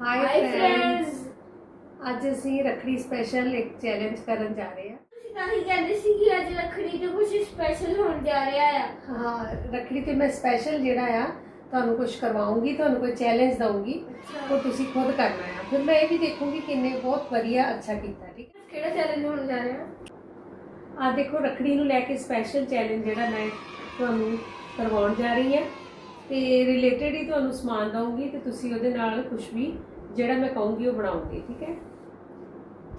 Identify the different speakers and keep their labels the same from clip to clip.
Speaker 1: High friends! ਅੱਜ ਅਸੀਂ Rakhri special ਇੱਕ ਚੈਲੰਜ ਕਰਨ ਜਾ ਰਹੇ ਹਾਂ।
Speaker 2: ਤੁਸੀਂ ਤਾਂ ਹੀ ਕਹਿੰਦੇ ਸੀ ਕਿ ਅੱਜ ਰੱਖੜੀ ਤੇ ਕੁਝ ਸਪੈਸ਼ਲ ਹੋਣ ਜਾ ਰਿਹਾ ਆ।
Speaker 1: ਹਾਂ ਰੱਖੜੀ ਤੇ ਮੈਂ ਸਪੈਸ਼ਲ ਜਿਹੜਾ ਆ ਤੁਹਾਨੂੰ ਕੁਝ ਕਰਵਾਉਂਗੀ ਤੁਹਾਨੂੰ ਕੋਈ ਚੈਲੰਜ ਦਊਂਗੀ ਉਹ ਤੁਸੀਂ ਖੁਦ ਕਰਨਾ ਆ। ਫਿਰ ਮੈਂ ਇਹ ਵੀ ਦੇਖੂੰਗੀ ਕਿੰਨੇ ਬਹੁਤ ਵਧੀਆ ਅੱਛਾ ਕੀਤਾ ਠੀਕ ਹੈ?
Speaker 2: ਕਿਹੜਾ ਚੈਲੰਜ ਹੋਣ ਜਾ ਰਿਹਾ?
Speaker 1: ਆ ਦੇਖੋ ਰੱਖੜੀ ਨੂੰ ਲੈ ਕੇ ਸਪੈਸ਼ਲ ਚੈਲੰਜ ਜਿਹੜਾ ਮੈਂ ਤੁਹਾਨੂੰ ਕਰਵਾਉਣ ਜਾ ਰਹੀ ਹਾਂ। ਤੇ ਰਿਲੇਟਡ ਹੀ ਤੁਹਾਨੂੰ ਸਮਾਨ ਦਊਂਗੀ ਤੇ ਤੁਸੀਂ ਉਹਦੇ ਨਾਲ ਕੁਝ ਵੀ ਜਿਹੜਾ ਮੈਂ ਕਹੂੰਗੀ ਉਹ ਬਣਾਓਗੇ ਠੀਕ ਹੈ?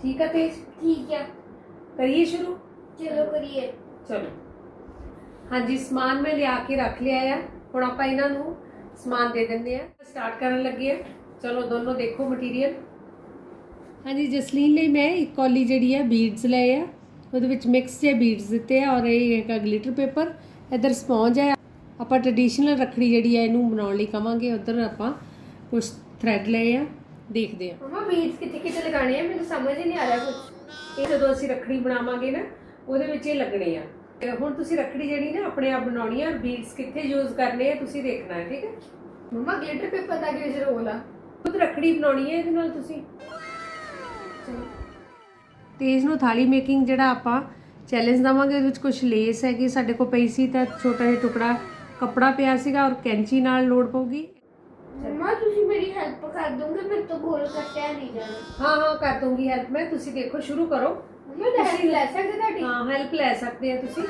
Speaker 1: ਠੀਕ ਹੈ ਤੇਜ
Speaker 2: ਠੀਕ ਆ।
Speaker 1: ਕਰੀਏ ਸ਼ੁਰੂ?
Speaker 2: ਚਲੋ ਕਰੀਏ।
Speaker 1: ਚਲੋ। ਹਾਂਜੀ ਸਮਾਨ ਮੈਂ ਲਿਆ ਕੇ ਰੱਖ ਲਿਆ ਆ। ਹੁਣ ਆਪਾਂ ਇਹਨਾਂ ਨੂੰ ਸਮਾਨ ਦੇ ਦਿੰਦੇ ਆ। ਸਟਾਰਟ ਕਰਨ ਲੱਗੇ ਆ। ਚਲੋ ਦੋਨੋਂ ਦੇਖੋ ਮਟੀਰੀਅਲ। ਹਾਂਜੀ ਜਸਲੀਨ ਲਈ ਮੈਂ ਇੱਕ ਕੌਲੀ ਜਿਹੜੀ ਆ ਬੀਡਸ ਲਏ ਆ। ਉਹਦੇ ਵਿੱਚ ਮਿਕਸ ਜੇ ਬੀਡਸ ਦਿੱਤੇ ਆ ਔਰ ਇਹ ਹੈਗਾ ਗਲਿਟਰ ਪੇਪਰ ਇਧਰ ਸਪੌਂਜ ਹੈ ਆਪਾਂ ਟ੍ਰੈਡੀਸ਼ਨਲ ਰੱਖੜੀ ਜਿਹੜੀ ਆ ਇਹਨੂੰ ਬਣਾਉਣ ਲਈ ਕਵਾਂਗੇ। ਉਧਰ ਆਪਾਂ ਕੁਝ ਥ੍ਰੈਡ ਲਏ ਆ। ਦੇਖਦੇ ਆ।
Speaker 2: ਮਮਾ ਬੀਡਸ ਕਿੱਥੇ ਕਿੱਥੇ ਲਗਾਣੇ ਆ? ਮੈਨੂੰ ਸਮਝ ਹੀ ਨਹੀਂ ਆ ਰਿਹਾ ਕੁਝ
Speaker 1: ਇਹ ਜਦੋਂ ਅਸੀਂ ਰੱਖੜੀ ਬਣਾਵਾਂਗੇ ਨਾ ਉਹਦੇ ਵਿੱਚ ਇਹ ਲੱਗਣੇ ਆ। ਤੇ ਹੁਣ ਤੁਸੀਂ ਰੱਖੜੀ ਜਿਹੜੀ ਨਾ ਆਪਣੇ ਆਪ ਬਣਾਉਣੀ ਆ ਬੀਡਸ ਕਿੱਥੇ ਯੂਜ਼ ਕਰਨੇ ਆ ਤੁਸੀਂ ਦੇਖਣਾ ਹੈ ਠੀਕ ਹੈ?
Speaker 2: ਮਮਾ ਗਲਿਟਰ ਪੇਪਰ ਦਾ ਕੀ ਰੋਲ ਆ
Speaker 1: ਖੁਦ ਰੱਖੜੀ ਬਣਾਉਣੀ ਹੈ ਇਹਦੇ ਨਾਲ ਤੁਸੀਂ। ਤੇਜ ਨੂੰ ਥਾਲੀ ਮੇਕਿੰਗ ਜਿਹੜਾ ਆਪਾਂ ਚੈਲੰਜ ਦਵਾਂਗੇ ਉਹਦੇ ਵਿੱਚ ਕੁਝ ਲੇਸ ਹੈਗੀ ਸਾਡੇ ਕੋਲ ਪਈ ਸੀ ਤਾਂ ਛੋਟਾ ਜਿਹਾ ਟੁਕੜਾ ਕੱਪੜਾ ਪਿਆ ਸੀਗਾ ਔਰ ਕੈਂਚੀ ਨਾਲ ਲੋੜ ਪਊਗੀ।
Speaker 2: ਮਮਾ ਤੁਸੀਂ ਮੇਰੀ ਹੈਲਪ ਕਰ ਦੋਗੇ ਮੇਰੇ ਤੋਂ ਗੋਲ ਕੱਟਿਆ ਨਹੀਂ ਜਾਣਾ।
Speaker 1: ਹਾਂ ਹਾਂ ਕਰ ਦੂੰਗੀ ਹੈਲਪ ਮੈਂ ਤੁਸੀਂ ਦੇਖੋ ਸ਼ੁਰੂ ਕਰੋ।
Speaker 2: ਮਮਾ ਤੁਸੀਂ ਲੈ ਸਕਦੇ ਤੁਹਾਡੀ?
Speaker 1: ਹਾਂ ਹੈਲਪ ਲੈ ਸਕਦੇ ਆ ਤੁਸੀਂ।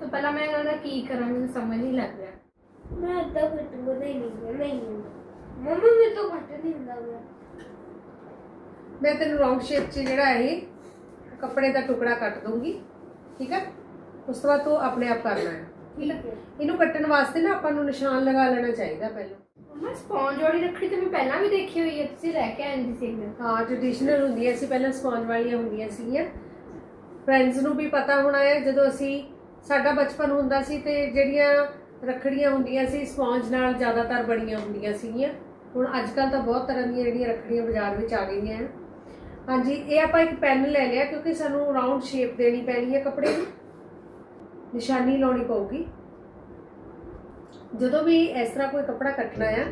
Speaker 2: ਤਾਂ ਪਹਿਲਾਂ ਮੈਂ ਇਹਨਾਂ ਦਾ ਕੀ ਕਰਾਂ ਮੈਨੂੰ ਸਮਝ ਨਹੀਂ ਲੱਗ ਰਿਹਾ। ਮੈਂ ਅੱਧਾ ਕੱਟੂਗਾ ਨਹੀਂ ਨਹੀਂ ਨਹੀਂ ਮਮਾ ਮੇਰੇ ਤੋਂ ਕੱਟ ਨਹੀਂ ਹੁੰਦਾ
Speaker 1: ਮੈਂ ਤੈਨੂੰ ਰੌਂਗ ਸ਼ੇਪ 'ਚ ਜਿਹੜਾ ਇਹ ਕੱਪੜੇ ਦਾ ਟੁਕੜਾ ਕੱਟ ਦੂੰਗੀ ਠੀਕ ਹੈ? ਉਸ ਤੋਂ ਬਾਅਦ ਤੂੰ ਆਪਣੇ ਆਪ ਕਰਨਾ ਹੈ।
Speaker 2: ਠੀਕ ਹੈ
Speaker 1: ਇਹਨੂੰ ਕੱਟਣ ਵਾਸਤੇ ਨਾ ਆਪਾਂ ਨੂੰ ਨਿਸ਼ਾਨ ਲਗਾ ਲੈਣਾ ਚਾਹੀਦਾ ਪਹਿਲਾਂ।
Speaker 2: ਮਮਾ ਸਪੌਂਜ ਵਾਲੀ ਰੱਖੜੀ ਤੇ ਮੈਂ ਪਹਿਲਾਂ ਵੀ ਦੇਖੀ ਹੋਈ ਹੈ ਤੁਸੀਂ ਲੈ ਕੇ ਆਂਦੀ ਸੀ ਇੱਕ
Speaker 1: ਹਾਂ ਟ੍ਰੈਡੀਸ਼ਨਲ ਹੁੰਦੀਆਂ ਸੀ ਪਹਿਲਾਂ ਸਪੌਂਜ ਵਾਲੀਆਂ ਹੁੰਦੀਆਂ ਸੀਗੀਆਂ। ਫਰੈਂਡਸ ਨੂੰ ਵੀ ਪਤਾ ਹੋਣਾ ਹੈ ਜਦੋਂ ਅਸੀਂ ਸਾਡਾ ਬਚਪਨ ਹੁੰਦਾ ਸੀ ਤੇ ਜਿਹੜੀਆਂ ਰੱਖੜੀਆਂ ਹੁੰਦੀਆਂ ਸੀ ਸਪੌਂਜ ਨਾਲ ਜ਼ਿਆਦਾਤਰ ਬਣੀਆਂ ਹੁੰਦੀਆਂ ਸੀਗੀਆਂ। ਹੁਣ ਅੱਜ ਕੱਲ ਤਾਂ ਬਹੁਤ ਤਰ੍ਹਾਂ ਦੀਆਂ ਜਿਹੜੀਆਂ ਰੱਖੜੀਆਂ ਬਾਜ਼ਾਰ ਵਿੱਚ ਆ ਗਈਆਂ ਹਨ। ਹਾਂਜੀ ਇਹ ਆਪਾਂ ਇੱਕ ਪੈਨ ਲੈ ਲਿਆ ਕਿਉਂਕਿ ਸਾਨੂੰ ਰਾਉਂਡ ਸ਼ੇਪ ਦੇਣੀ ਪੈਣੀ ਹੈ ਕੱਪੜੇ ਨੂੰ ਨਿਸ਼ਾਨੀ ਲਾਉਣੀ ਪਊਗੀ। ਜਦੋਂ ਵੀ ਇਸ ਤਰ੍ਹਾਂ ਕੋਈ ਕੱਪੜਾ ਕੱਟਣਾ ਆ,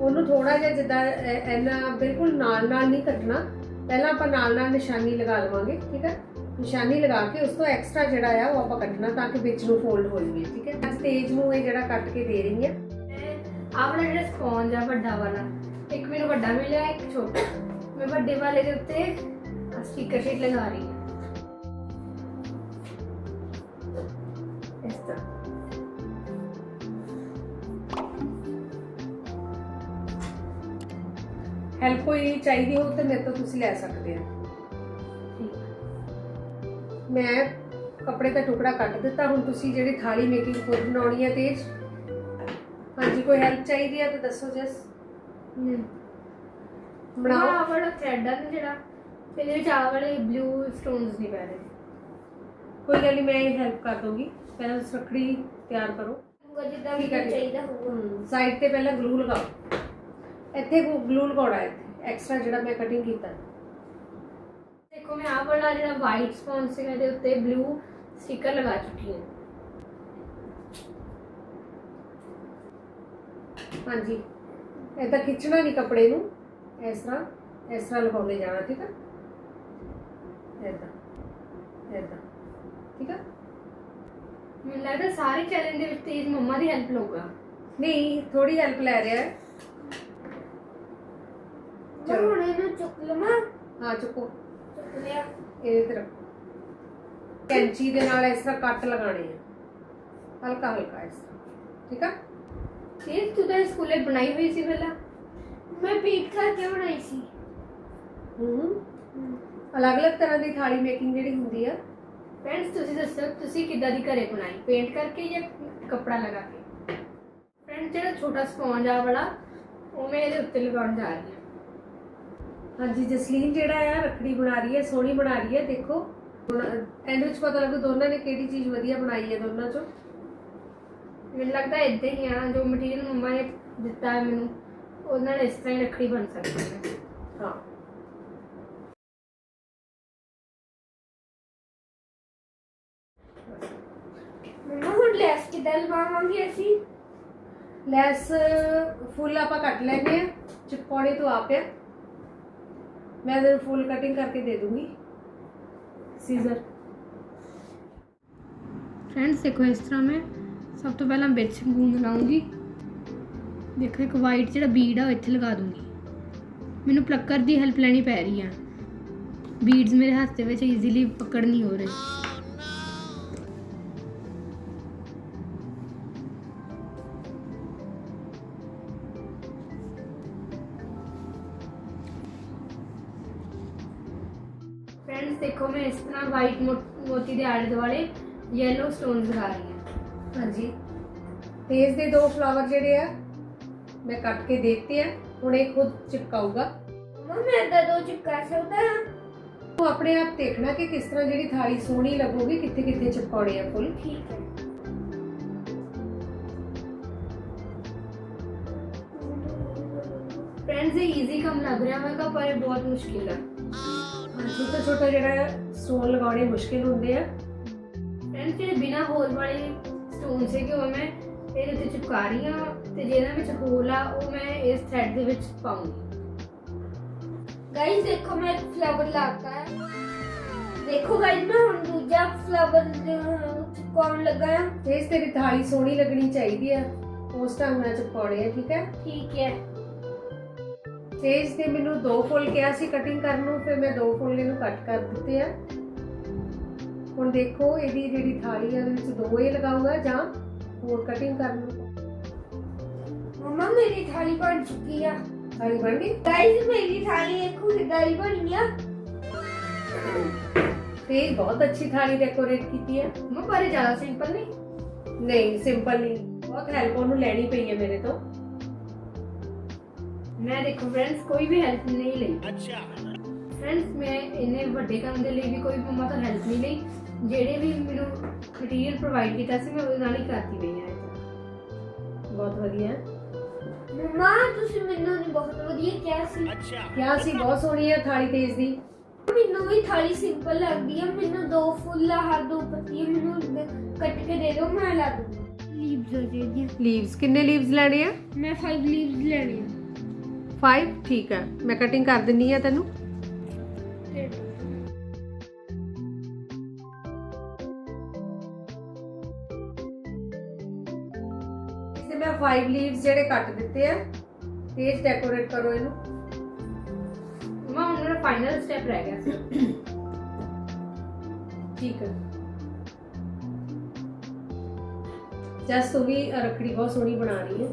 Speaker 1: ਉਹਨੂੰ ਥੋੜਾ ਜਿਹਾ ਜਿੱਦਾਂ ਐ- ਬਿਲਕੁਲ ਨਾਲ ਨਾਲ ਨਹੀਂ ਕੱਟਣਾ। ਪਹਿਲਾਂ ਆਪਾਂ ਨਾਲ ਨਾਲ ਨਿਸ਼ਾਨੀ ਲਗਾ ਲਵਾਂਗੇ, ਠੀਕ ਹੈ? ਨਿਸ਼ਾਨੀ ਲਗਾ ਕੇ ਉਸ ਤੋਂ ਐਕਸਟਰਾ ਜਿਹੜਾ ਆ, ਉਹ ਆਪਾਂ ਕੱਟਣਾ ਤਾਂ ਕਿ ਵਿੱਚ ਨੂੰ ਫੋਲਡ ਹੋ ਜਾਵੇ, ਠੀਕ ਹੈ? ਅੱਜ ਤੇਜ ਨੂੰ ਇਹ ਜਿਹੜਾ ਕੱਟ ਕੇ ਦੇ ਰਹੀ ਆ।
Speaker 2: ਆਹ ਵਾਲਾ ਜਿਹੜਾ ਸਪੌਂਜ ਆ ਵੱਡਾ ਵਾਲਾ, ਇੱਕ ਮੈਨੂੰ ਵੱਡਾ ਮਿਲਿਆ, ਇੱਕ ਛੋਟਾ। ਮੈਂ ਵੱਡੇ ਵਾਲੇ ਦੇ ਉੱਤੇ ਸਟicker ਸ਼ੀਟ ਲਗਾ ਰਹੀ ਹਾਂ।
Speaker 1: ਹੈਲਪ ਕੋਈ ਚਾਹੀਦੀ ਹੋ ਤਾਂ ਮੇਰੇ ਤੋਂ ਤੁਸੀਂ ਲੈ ਸਕਦੇ ਆ
Speaker 2: ਠੀਕ
Speaker 1: ਮੈਂ ਕੱਪੜੇ ਦਾ ਟੁਕੜਾ ਕੱਟ ਦਿੱਤਾ ਹੁਣ ਤੁਸੀਂ ਜਿਹੜੀ ਥਾਲੀ ਮੇਕਿੰਗ ਖੁਦ ਬਣਾਉਣੀ ਹੈ ਤੇਜ। ਹਾਂਜੀ ਕੋਈ ਹੈਲਪ ਚਾਹੀਦੀ ਆ ਤਾਂ ਦੱਸੋ ਜਸ। ਬਣਾਓ
Speaker 2: ਆਹ ਵਾਲਾ ਥ੍ਰੈਡ ਆ ਨਾ ਜਿਹੜਾ ਤੇ ਇਹਦੇ ਵਿੱਚ ਆਹ ਵਾਲੇ ਬਲੂ ਸਟੋਨਸ ਨਹੀਂ ਪੈ ਰਹੇ।
Speaker 1: ਕੋਈ ਗੱਲ ਨਹੀਂ ਮੈਂ ਹੈਲਪ ਕਰ ਦੂੰਗੀ ਪਹਿਲਾਂ ਤੁਸੀਂ ਰੱਖੜੀ ਤਿਆਰ ਕਰੋ।
Speaker 2: ਹੋਊਗਾ ਜਿੱਦਾਂ ਵੀ
Speaker 1: ਠੀਕ ਹੈ।
Speaker 2: ਚਾਹੀਦਾ ਹੋਊਗਾ।
Speaker 1: ਸਾਈਡ ਤੇ ਪਹਿਲਾਂ ਗਲੂ ਲਗਾਓ। ਇੱਥੇ ਗਲੂ ਲਗਾਉਣਾ ਹੈ ਐਕਸਟਰਾ ਜਿਹੜਾ ਮੈਂ ਕਟਿੰਗ ਕੀਤਾ।
Speaker 2: ਦੇਖੋ ਮੈਂ ਆਹ ਵਾਲਾ ਜਿਹੜਾ ਵਾਈਟ ਸਪੌਂਜ ਸੀਗਾ ਇਹਦੇ ਉੱਤੇ ਬਲੂ ਸਟicker ਲਗਾ ਚੁੱਕੀ ਹਾਂ।
Speaker 1: ਹਾਂਜੀ। ਏਦਾਂ ਖਿੱਚਣਾ ਨਹੀਂ ਕੱਪੜੇ ਨੂੰ। ਇਸ ਤਰ੍ਹਾਂ ਇਸ ਤਰ੍ਹਾਂ ਲਗਾਉਂਦੇ ਜਾਣਾ ਠੀਕ ਹੈ ਏਦਾਂ ਏਦਾਂ। ਠੀਕ ਹੈ
Speaker 2: ਮੈਨੂੰ ਲੱਗਦਾ ਸਾਰੇ ਚੈਲੰਜ ਦੇ ਵਿੱਚ ਤੇਜ ਮੰਮਾ ਦੀ ਹੈਲਪ ਲਊਗਾ।
Speaker 1: ਨਹੀਂ ਥੋੜੀ ਹੈਲਪ ਲੈ ਰਿਹਾ ਹੈ।
Speaker 2: ਮੈਂ
Speaker 1: ਚਲੋ।
Speaker 2: ਹੁਣ ਇਹਨੂੰ ਚੁੱਕ ਲਵਾਂ।
Speaker 1: ਹਾਂ ਚੁੱਕੋ।
Speaker 2: ਚੁੱਕ ਲਿਆ।
Speaker 1: ਇਹ ਤੇ ਰੱਖੋ। ਕੈਂਚੀ ਦੇ ਨਾਲ ਇਸ ਤਰ੍ਹਾਂ ਕੱਟ ਲਗਾਣੇ ਆ ਹਲਕਾ ਹਲਕਾ ਇਸ ਤਰ੍ਹਾਂ। ਠੀਕ ਆ?
Speaker 2: ਤੇਜ ਤੂੰ ਤਾਂ ਸਕੂਲੇ ਬਣਾਈ ਹੋਈ ਸੀ ਪਹਿਲਾਂ। ਮੈਂ ਪੀਟ ਕਰਕੇ ਬਣਾਈ ਸੀ।
Speaker 1: ਹੂੰ। ਅਲੱਗ-ਅਲੱਗ ਤਰ੍ਹਾਂ ਦੀ ਥਾਲੀ ਮੇਕਿੰਗ ਜਿਹੜੀ ਹੁੰਦੀ ਆ।
Speaker 2: ਫਰੈਂਡਸ ਤੁਸੀਂ ਦੱਸੋ, ਤੁਸੀਂ ਕਿੱਦਾਂ ਦੀ ਘਰੇ ਬਣਾਈ? ਪੇਂਟ ਕਰਕੇ ਜਾਂ ਕੱਪੜਾ ਲਗਾ ਕੇ? ਫਰੈਂਡ ਜਿਹੜਾ ਛੋਟਾ ਸਪੌਂਜ ਆ ਵਾਲਾ ਉਹ ਮੈਂ ਇਹਦੇ ਉੱਤੇ ਲਗਾਉਣ ਜਾ ਰਹੀ ਹਾਂ।
Speaker 1: ਹਾਂਜੀ, ਜਸਲੀਨ ਜਿਹੜਾ ਆ, ਰੱਖੜੀ ਬਣਾ ਰਹੀ ਹੈ, ਸੋਹਣੀ ਬਣਾ ਰਹੀ ਹੈ, ਦੇਖੋ। ਹੁਣ ਐਂਡ ਵਿੱਚ ਪਤਾ ਲੱਗੂ ਦੋਨਾਂ ਨੇ ਕਿਹੜੀ ਚੀਜ਼ ਵਧੀਆ ਬਣਾਈ ਹੈ ਦੋਨਾਂ ਚੋਂ।
Speaker 2: ਮੈਨੂੰ ਲੱਗਦਾ ਇਦਾਂ ਹੀ ਆ, ਜੋ ਮਟੀਰੀਅਲ ਮੰਮਾ ਨੇ ਦਿੱਤਾ ਹੈ ਮੈਨੂੰ, ਉਹਨਾਂ ਨਾਲ ਇਸ ਤਰ੍ਹਾਂ ਹੀ ਰੱਖੜੀ ਬਣ ਸਕਦੀ ਹੈ।
Speaker 1: ਹਾਂ।
Speaker 2: ਹੁਣ ਲੈਸ ਕਿੱਦਾਂ ਲਵਾਵਾਂਗੇ ਅਸੀਂ?
Speaker 1: ਲੈਸ ਫੁੱਲ ਆਪਾਂ ਕੱਟ ਲੈਣੇ ਆ ਚਿਪਕਾਉਣੇ ਤੋਂ ਆਪ ਆ ਮੈਂ ਇਹਦੇ ਫੁੱਲ ਕਟਿੰਗ ਕਰਕੇ ਦੇ ਦੂੰਗੀ। ਸੀਜ਼ਰ
Speaker 2: ਫਰੈਂਡਸ ਦੇਖੋ ਇਸ ਤਰ੍ਹਾਂ ਮੈਂ ਸਭ ਤੋਂ ਪਹਿਲਾਂ ਵਿੱਚ ਗੂੰਦ ਲਾਉਂਗੀ। ਦੇਖੋ ਇੱਕ ਵਾਈਟ ਜਿਹੜਾ ਬੀਡ ਆ ਉਹ ਇੱਥੇ ਲਗਾ ਦੂੰਗੀ। ਮੈਨੂੰ ਪਲੱਕਰ ਦੀ ਹੈਲਪ ਲੈਣੀ ਪੈ ਰਹੀ ਆ। ਬੀਡਸ ਮੇਰੇ ਹੱਥ ਦੇ ਵਿੱਚ ਈਜ਼ੀਲੀ ਪਕੜ ਨਹੀਂ ਹੋ ਰਹੇ। ਵਾਈਟ ਮੋਤੀ ਦੇ ਆਲੇ ਦੁਆਲੇ ਯੈਲੋ ਸਟੋਨਸ ਲਗਾ ਰਹੀ ਹਾਂ।
Speaker 1: ਹਾਂਜੀ। ਤੇ ਇਸ ਦੇ ਦੋ ਫਲਾਵਰ ਜਿਹੜੇ ਆ ਮੈਂ ਕੱਟ ਕੇ ਦੇਖਤੇ ਆ ਹੁਣ ਇਹ ਖੁਦ ਚਿਪਕਾਊਗਾ।
Speaker 3: ਮੰਮਾ ਮੈਂ ਏਦਾਂ ਦੋ ਚਿਪਕਾ ਸਕਦਾ। ਹਾਂ
Speaker 1: ਤੂੰ ਆਪਣੇ ਆਪ ਦੇਖਣਾ ਕਿ ਕਿਸ ਤਰ੍ਹਾਂ ਜਿਹੜੀ ਥਾਲੀ ਸੋਹਣੀ ਲੱਗੂਗੀ ਕਿੱਥੇ ਕਿੱਥੇ ਚਿਪਕਾਉਣੇ ਆ ਫੁੱਲ।
Speaker 3: ਠੀਕ ਹੈ।
Speaker 2: ਫਰੈਂਡਸ ਇਹ ਈਜ਼ੀ ਕੰਮ ਲੱਗ ਰਿਹਾ ਹੈਗਾ ਪਰ ਇਹ ਬਹੁਤ ਮੁਸ਼ਕਿਲ ਹੈ
Speaker 1: ਛੋਟਾ ਛੋਟਾ ਜਿਹੜਾ ਸਟੋਨ ਲਗਾਉਣੇ ਮੁਸ਼ਕਿਲ ਹੁੰਦੇ ਆ।
Speaker 2: ਫਰੈਂਡਸ ਜਿਹੜੇ ਬਿਨਾ ਹੋਲ ਵਾਲੇ ਸਟੋਨ ਸੀਗੇ ਉਹ ਮੈਂ ਇਹਦੇ ਉੱਤੇ ਚਿਪਕਾ ਰਹੀ ਤੇ ਜਿਹਨਾਂ ਵਿੱਚ ਹੋਲ ਆ ਉਹ ਮੈਂ ਇਸ ਥ੍ਰੈਡ ਦੇ ਵਿੱਚ ਪਾਉਂਗੀ।
Speaker 3: ਗਾਇਸ ਦੇਖੋ ਮੈਂ ਇੱਕ ਫਲਾਵਰ ਲਾਤਾ ਹੈ। ਦੇਖੋ ਗਾਇਸ ਮੈਂ ਹੁਣ ਦੂਜਾ ਫਲਾਵਰ ਚਿਪਕਾਉਣ ਲੱਗਾ ਹਾਂ।
Speaker 1: ਤੇ ਇਸ ਤੇਰੀ ਥਾਲੀ ਸੋਹਣੀ ਲੱਗਣੀ ਚਾਹੀਦੀ ਆ ਉਸ ਢੰਗ ਨਾਲ ਚਿਪਕਾਉਣੇ ਆ ਠੀਕ ਹੈ?
Speaker 3: ਠੀਕ ਹੈ।
Speaker 1: ਇਸ ਤੇ ਮੈਨੂੰ ਦੋ ਫੁੱਲ ਕਿਹਾ ਸੀ ਕਟਿੰਗ ਕਰਨ ਨੂੰ ਫਿਰ ਮੈਂ ਦੋ ਫੁੱਲ ਇਹਨੂੰ ਕੱਟ ਕਰ ਦਿੱਤੇ ਆ। ਹੁਣ ਦੇਖੋ ਇਹਦੀ ਜਿਹੜੀ ਥਾਲੀ ਆ ਉਹਦੇ ਵਿੱਚ ਦੋ ਇਹ ਲਗਾਉਂਗਾ ਜਾਂ ਹੋਰ ਕਟਿੰਗ ਕਰਨ ਨੂੰ।
Speaker 3: ਮੰਮਾ ਮੇਰੀ ਥਾਲੀ ਬਣ ਚੁੱਕੀ ਆ।
Speaker 1: ਥਾਲੀ ਬਣ ਗਈ?
Speaker 3: ਗਾਇਸ ਮੇਰੀ ਥਾਲੀ ਦੇਖੋ ਕਿੱਦਾਂ ਬਣੀ ਆ।
Speaker 1: ਤੇ ਬਹੁਤ ਅੱਛੀ ਥਾਲੀ ਡੈਕੋਰੇਟ ਕੀਤੀ ਹੈ
Speaker 2: ਮੈਂ ਪਰ ਇਹ ਜ਼ਿਆਦਾ ਸਿੰਪਲ ਨਹੀਂ।
Speaker 1: ਨਹੀਂ ਸਿੰਪਲ ਨਹੀਂ। ਬਹੁਤ ਹੈਲਪ ਉਹਨੂੰ ਲੈਣੀ ਪਈ ਹੈ ਮੇਰੇ ਤੋਂ।
Speaker 2: ਮੈਂ ਦੇਖੋ ਫਰੈਂਡਸ ਕੋਈ ਵੀ ਹੈਲਪ ਨਹੀਂ ਲਈ। ਅੱਛਾ। ਫਰੈਂਡਸ ਮੈਂ ਇੰਨੇ ਵੱਡੇ ਕੰਮ ਦੇ ਲਈ ਵੀ ਕੋਈ ਮੰਮਾ ਤੋਂ ਹੈਲਪ ਨਹੀਂ ਲਈ। ਜਿਹੜੇ ਵੀ ਮੈਨੂੰ ਮਟੀਰੀਅਲ ਪ੍ਰੋਵਾਈਡ ਕੀਤਾ ਸੀ ਮੈਂ ਉਹਦੇ ਨਾਲ ਹੀ ਕਰਤੀ ਪਈ ਹਾਂ।
Speaker 1: ਬਹੁਤ ਵਧੀਆ।
Speaker 3: ਮੰਮਾ ਤੁਸੀਂ ਮੈਨੂੰ ਨੀ ਬਹੁਤ ਵਧੀਆ ਕਿਹਾ ਸੀ।
Speaker 1: ਕਿਹਾ ਸੀ ਬਹੁਤ ਸੋਹਣੀ ਹੈ ਥਾਲੀ ਤੇਜ ਦੀ।
Speaker 3: ਮੈਨੂੰ ਵੀ ਥਾਲੀ ਸਿੰਪਲ ਲੱਗਦੀ ਆ। ਮੈਨੂੰ ਦੋ ਫੁੱਲ ਆ ਦੋ ਪੱਤੀਆਂ ਮੈਨੂੰ ਕੱਟ ਕੇ ਦੇ ਦਿਓ ਮੈਂ ਲਾ ਦੂੰਗੀ। ਲੀਵਸ ਹੋ ਜਿਹੜੀਆਂ।
Speaker 1: ਲੀਵਸ ਕਿੰਨੇ ਲੀਵਸ ਲੈਣੇ ਆ?
Speaker 3: ਮੈਂ 5 ਲੀਵਸ ਲੈਣੇ ਆ
Speaker 1: 5 ਠੀਕ ਹੈ। ਮੈਂ ਕਟਿੰਗ ਕਰ ਦਿੰਨੀ ਆ ਤੈਨੂੰ। ਇਸ ਮੈਂ 5 ਲੀਵਸ ਜਿਹੜੇ ਕੱਟ ਦਿੱਤੇ ਆ ਤੇਜ ਡੈਕੋਰੇਟ ਕਰੋ ਇਹਨੂੰ।
Speaker 2: ਮੰਮਾ ਹੁਣ ਮੇਰਾ ਫਾਈਨਲ ਸਟੈਪ ਰਹਿ ਗਿਆ ਸੀ।
Speaker 1: ਠੀਕ ਹੈ। ਜਸ ਤੂੰ ਵੀ ਰੱਖੜੀ ਬਹੁਤ ਸੋਹਣੀ ਬਣਾ ਰਹੀ ਹੈ।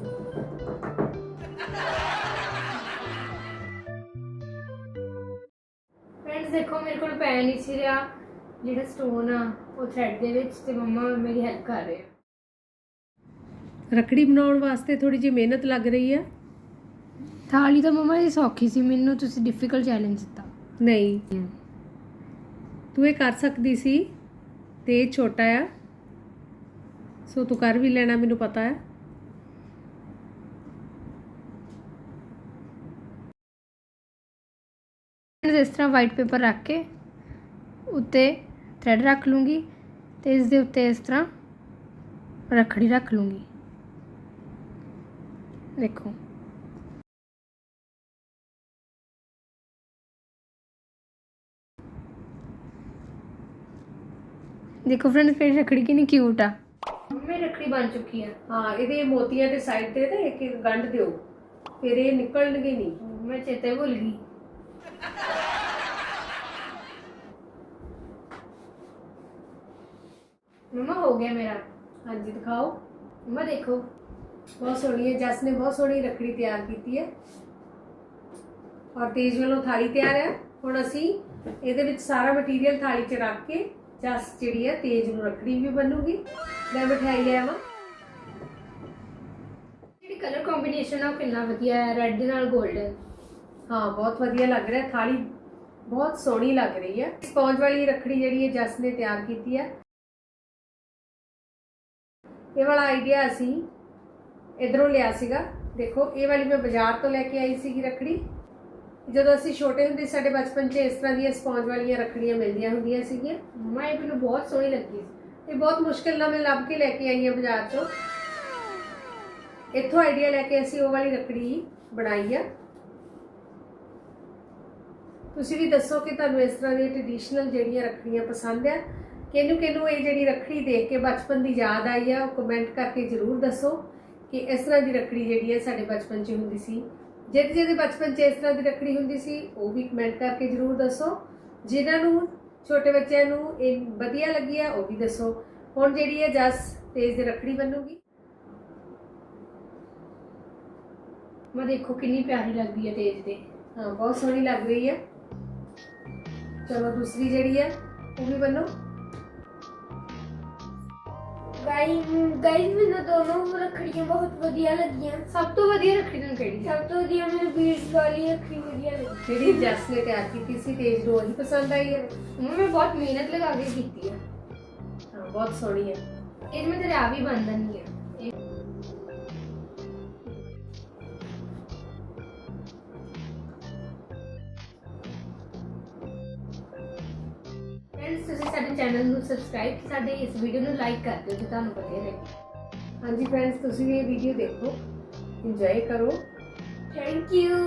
Speaker 2: ਦੇਖੋ ਮੇਰੇ ਕੋਲ ਪੈ ਨਹੀਂ ਸੀ ਰਿਹਾ। ਜਿਹੜਾ ਸਟੋਨ ਆ ਉਹ ਥ੍ਰੈਡ ਦੇ ਵਿੱਚ ਤੇ ਮੰਮਾ ਮੇਰੀ ਹੈਲਪ ਕਰ ਰਹੇ ਆ।
Speaker 1: ਰੱਖੜੀ ਬਣਾਉਣ ਵਾਸਤੇ ਥੋੜੀ ਜਿਹੀ ਮਿਹਨਤ ਲੱਗ ਰਹੀ ਹੈ
Speaker 2: ਥਾਲੀ ਤਾਂ ਮੰਮਾ ਇਹ ਸੌਖੀ ਸੀ ਮੈਨੂੰ ਤੁਸੀਂ ਡਿਫਿਕਲਟ ਚੈਲੰਜ ਦਿੱਤਾ।
Speaker 1: ਨਹੀਂ। ਤੂੰ ਇਹ ਕਰ ਸਕਦੀ ਸੀ ਤੇ ਛੋਟਾ ਆ। ਸੋ ਤੂੰ ਕਰ ਵੀ ਲੈਣਾ ਮੈਨੂੰ ਪਤਾ ਹੈ।
Speaker 2: ਇਸ ਤਰ੍ਹਾਂ ਵਾਈਟ ਪੇਪਰ ਰੱਖ ਕੇ ਉੱਤੇ ਥ੍ਰੈਡ ਰੱਖ ਲੂੰਗੀ ਤੇ ਇਸ ਦੇ ਉੱਤੇ ਇਸ ਤਰ੍ਹਾਂ ਰੱਖੜੀ ਰੱਖ ਲੂੰਗੀ। ਦੇਖੋ। ਦੇਖੋ ਫਰੈਂਡਸ ਮੇਰੀ ਰੱਖੜੀ ਕਿੰਨੀ ਕਿਊਟ ਆ। ਮੇਰੀ ਰੱਖੜੀ ਬਣ ਚੁੱਕੀ ਆ।
Speaker 1: ਹਾਂ ਇਹਦੇ ਮੋਤੀਆਂ ਦੇ ਸਾਈਡ ਤੇ ਇੱਕ ਇੱਕ ਗੰਢ ਦਿਓ। ਫਿਰ ਇਹ ਨਿਕਲਣਗੇ ਨਹੀਂ।
Speaker 2: ਮੈਂ ਚੇਤੇ ਭੁੱਲ ਗਈ। ਮਮਾ, ਹੋ ਗਿਆ ਮੇਰਾ।
Speaker 1: ਹਾਂਜੀ, ਦਿਖਾਓ।
Speaker 2: ਮਮਾ, ਦੇਖੋ।
Speaker 1: ਬਹੁਤ ਸੋਹਣੀ ਹੈ। ਜਸ ਨੇ ਬਹੁਤ ਸੋਹਣੀ ਰੱਖੜੀ ਤਿਆਰ ਕੀਤੀ ਹੈ। ਔਰ ਤੇਜ ਵੱਲੋਂ ਥਾਲੀ ਤਿਆਰ ਹੈ। ਹੁਣ ਅਸੀਂ ਇਹਦੇ ਵਿੱਚ ਸਾਰਾ ਮਟੀਰੀਅਲ ਥਾਲੀ 'ਚ ਰੱਖ ਕੇ ਜਸ ਜਿਹੜੀ ਹੈ ਤੇਜ ਨੂੰ ਰੱਖੜੀ ਵੀ ਬਣੂਗੀ ਮੈਂ ਬਿਠਾਈ ਲਿਆ ਵਾ
Speaker 2: ਜਿਹੜੀ ਕਲਰ ਕੰਬੀਨੇਸ਼ਨ ਆ ਉਹ ਕਿੰਨਾ ਵਧੀਆ ਹੈ। ਰੈੱਡ ਦੇ ਨਾਲ 골ਡਨ
Speaker 1: ਹਾਂ, ਬਹੁਤ ਵਧੀਆ ਲੱਗ ਰਿਹਾ, ਥਾਲੀ ਬਹੁਤ ਸੋਹਣੀ ਲੱਗ ਰਹੀ ਹੈ। ਸਪੌਂਜ ਵਾਲੀ ਰੱਖੜੀ ਜਿਹੜੀ ਹੈ, ਜਸ ਨੇ ਤਿਆਰ ਕੀਤੀ ਹੈ। ਇਹ ਵਾਲਾ ਆਈਡੀਆ ਅਸੀਂ ਇਧਰੋਂ ਲਿਆ ਸੀਗਾ। ਦੇਖੋ, ਇਹ ਵਾਲੀ ਮੈਂ ਬਾਜ਼ਾਰ ਤੋਂ ਲੈ ਕੇ ਆਈ ਸੀਗੀ ਰੱਖੜੀ। ਜਦੋਂ ਅਸੀਂ ਛੋਟੇ ਹੁੰਦੇ, ਸਾਡੇ ਬਚਪਨ 'ਚ ਇਸ ਤਰ੍ਹਾਂ ਦੀਆਂ ਸਪੌਂਜ ਵਾਲੀਆਂ ਰੱਖੜੀਆਂ ਮਿਲਦੀਆਂ ਹੁੰਦੀਆਂ ਸੀਗੀਆਂ।
Speaker 2: ਮਮਾ ਇਹ ਮੈਨੂੰ ਬਹੁਤ ਸੋਹਣੀ ਲੱਗੀ।
Speaker 1: ਇਹ ਬਹੁਤ ਮੁਸ਼ਕਿਲ ਨਾਲ ਮੈਂ ਲੱਭ ਕੇ ਲੈ ਕੇ ਆਈ ਹਾਂ ਬਾਜ਼ਾਰ ਤੋਂ। ਇੱਥੋਂ ਆਈਡੀਆ ਲੈ ਕੇ ਅਸੀਂ ਉਹ ਵਾਲੀ ਰੱਖੜੀ ਬਣਾਈ ਆ। ਤੁਸੀਂ ਵੀ ਦੱਸੋ ਕਿ ਤੁਹਾਨੂੰ ਇਸ ਤਰ੍ਹਾਂ ਦੀਆਂ ਟ੍ਰੈਡੀਸ਼ਨਲ ਜਿਹੜੀਆਂ ਰੱਖੜੀਆਂ ਪਸੰਦ ਆ? ਕਿਹਨੂੰ ਕਿਹਨੂੰ ਇਹ ਜਿਹੜੀ ਰੱਖੜੀ ਦੇਖ ਕੇ ਬਚਪਨ ਦੀ ਯਾਦ ਆਈ ਆ ਉਹ ਕਮੈਂਟ ਕਰਕੇ ਜ਼ਰੂਰ ਦੱਸੋ ਕਿ ਇਸ ਤਰ੍ਹਾਂ ਦੀ ਰੱਖੜੀ ਜਿਹੜੀ ਹੈ ਸਾਡੇ ਬਚਪਨ 'ਚ ਹੁੰਦੀ ਸੀ। ਜਿਹਦੇ ਜਿਹਦੇ ਬਚਪਨ 'ਚ ਇਸ ਤਰ੍ਹਾਂ ਦੀ ਰੱਖੜੀ ਹੁੰਦੀ ਸੀ ਉਹ ਵੀ ਕਮੈਂਟ ਕਰਕੇ ਜ਼ਰੂਰ ਦੱਸੋ। ਜਿਨ੍ਹਾਂ ਨੂੰ ਛੋਟੇ ਬੱਚਿਆਂ ਨੂੰ ਇਹ ਵਧੀਆ ਲੱਗੀ ਆ ਉਹ ਵੀ ਦੱਸੋ। ਹੁਣ ਜਿਹੜੀ ਹੈ ਜਸ ਤੇਜ ਦੀ ਰੱਖੜੀ ਬਣੂਗੀ
Speaker 2: ਮੈਂ ਦੇਖੋ ਕਿੰਨੀ ਪਿਆਰੀ ਲੱਗਦੀ ਹੈ ਤੇਜ ਤੇ।
Speaker 1: ਹਾਂ ਬਹੁਤ ਸੋਹਣੀ ਲੱਗ ਰਹੀ ਹੈ ਚਲੋ ਦੂਸਰੀ ਜਿਹੜੀ ਹੈ ਉਹ ਵੀ ਬਣੋ
Speaker 3: ਗਾਈਸ ਗਾਈਸ ਮੈਨੂੰ ਦੋਨੋਂ ਰੱਖੜੀਆਂ ਬਹੁਤ ਵਧੀਆ ਲੱਗੀਆਂ
Speaker 2: ਸਭ ਤੋਂ ਵਧੀਆ ਰੱਖੜੀ ਤੁਹਾਨੂੰ ਕਿਹੜੀ ਹੈ
Speaker 3: ਸਭ ਤੋਂ ਵਧੀਆ ਮੈਨੂੰ ਬੀਡਸ ਵਾਲੀ ਰੱਖੜੀ ਵਧੀਆ ਲੱਗੀ
Speaker 1: ਜਿਹੜੀ ਜਸ ਨੇ ਤਿਆਰ ਕੀਤੀ ਸੀ ਤੇਜ ਨੂੰ ਉਹੀ ਪਸੰਦ ਆਈ ਹੈ
Speaker 2: ਮੰਮਾ ਮੈਂ ਬਹੁਤ ਮਿਹਨਤ ਲਗਾ ਕੇ ਕੀਤੀ ਹੈ
Speaker 1: ਹਾਂ ਬਹੁਤ ਸੋਹਣੀ ਹੈ
Speaker 2: ਇਹ ਮੈਂ ਤੇਰੇ ਆ ਵੀ ਬੰਦ ਚੈਨਲ ਨੂੰ ਸਬਸਕ੍ਰਾਈਬ ਸਾਡੇ ਇਸ ਵੀਡੀਓ ਨੂੰ ਲਾਈਕ ਕਰ ਦਿਓ ਜੇ ਤੁਹਾਨੂੰ ਵਧੀਆ ਲੱਗੀ
Speaker 1: ਹਾਂਜੀ ਫਰੈਂਡਸ ਤੁਸੀਂ ਵੀ ਇਹ ਵੀਡੀਓ ਦੇਖੋ। ਇੰਜੋਏ ਕਰੋ।
Speaker 3: Thank you